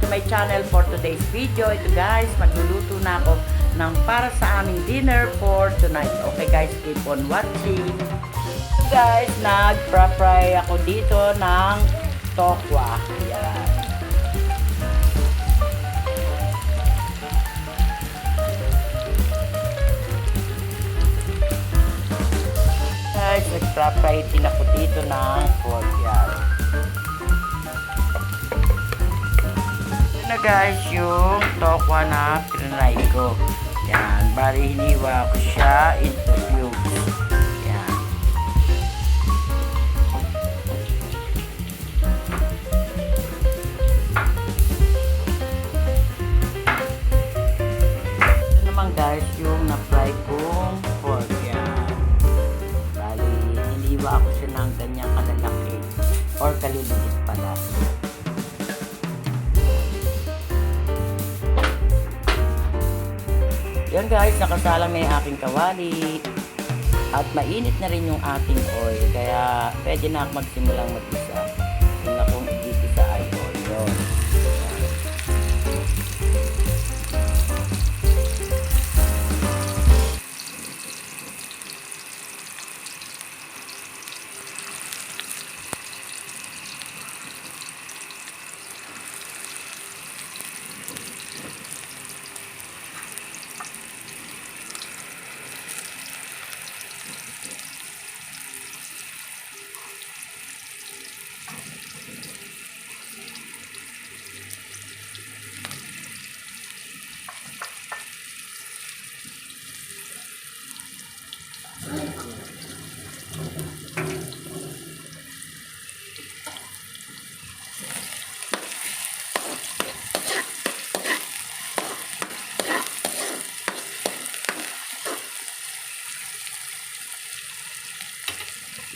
To my channel for today's video. Ito guys, magluluto na ako ng para sa aming dinner for tonight. Okay guys, keep on watching. Guys, nag-fry ako dito ng tokwa. Yan. Guys, nag-fry din ako dito ng pork. Na guys yung tokwa na pinanay ko. Yan, bali hiniwa ko siya into cubes. Yan. Ito naman guys yung na-fry kong pork. Yan. Bali, hiniwa ko siya ng ganyang kalalaki or kaliliit pala. Yan guys, nakasalang na yung aking kawali. At mainit na rin yung ating oil. Kaya pwede na ako magsimulang mag-isa. Yung akong igigisa ay oil.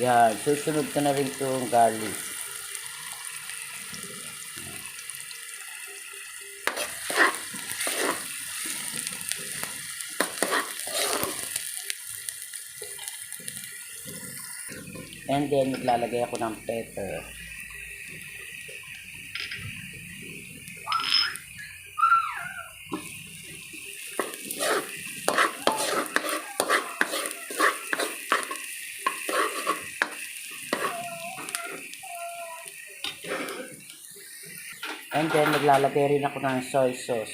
Yan, susunod ko na rin itong garlic. And then, maglalagay ako ng pepper. And then, maglalagay rin ako ng soy sauce.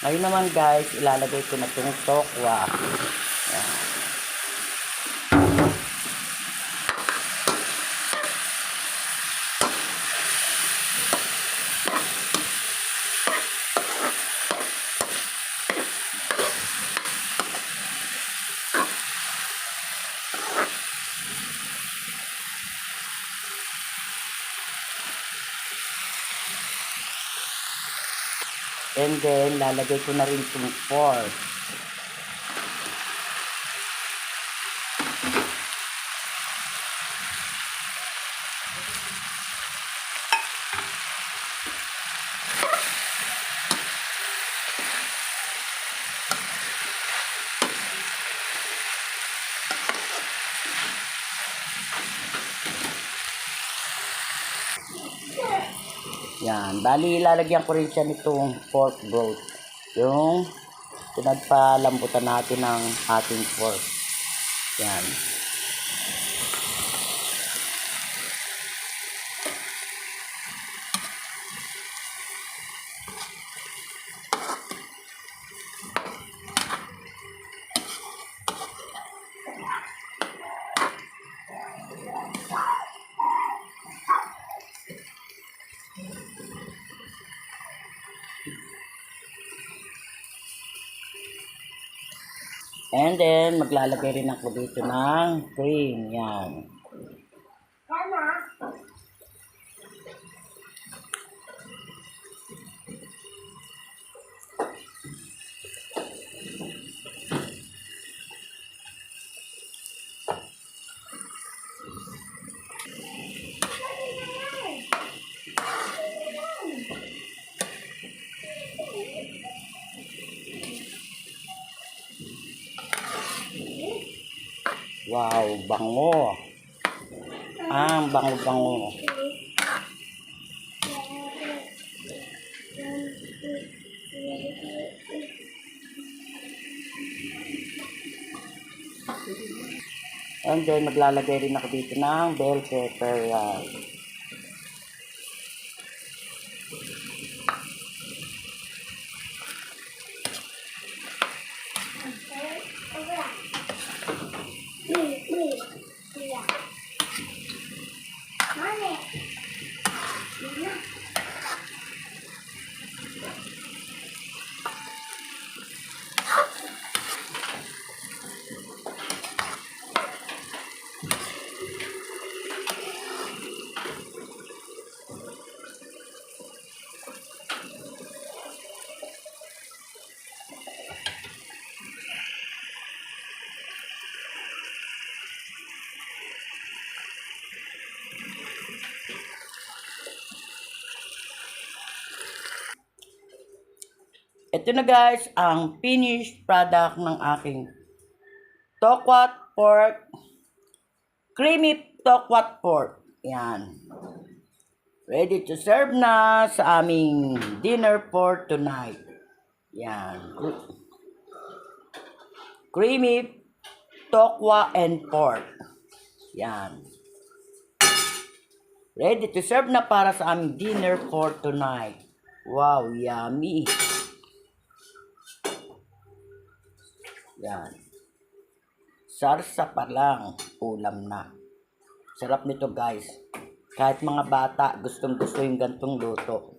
Ngayon naman guys, ilalagay ko na itong tokwa. And then, lalagay ko na rin itong pork. Yan. Bali, lalagyan ko rin siya nitong pork broth. Yung pinagpalambutan natin ng ating pork. Yan. And then, maglalagay rin ako dito ng cream. Yan. Wow, bango. Ah, bango-bango. And then, maglalagay rin ako dito ng bell pepper. Yan. Ito na guys, ang finished product ng aking tokwat pork, creamy tokwat pork. Yan. Ready to serve na sa aming dinner for tonight. Yan. Creamy tokwa and pork. Yan. Ready to serve na para sa aming dinner for tonight. Wow, yummy. Yan. Sarsa pa lang, ulam na. Sarap nito guys. Kahit mga bata, gustong gusto yung gantong luto.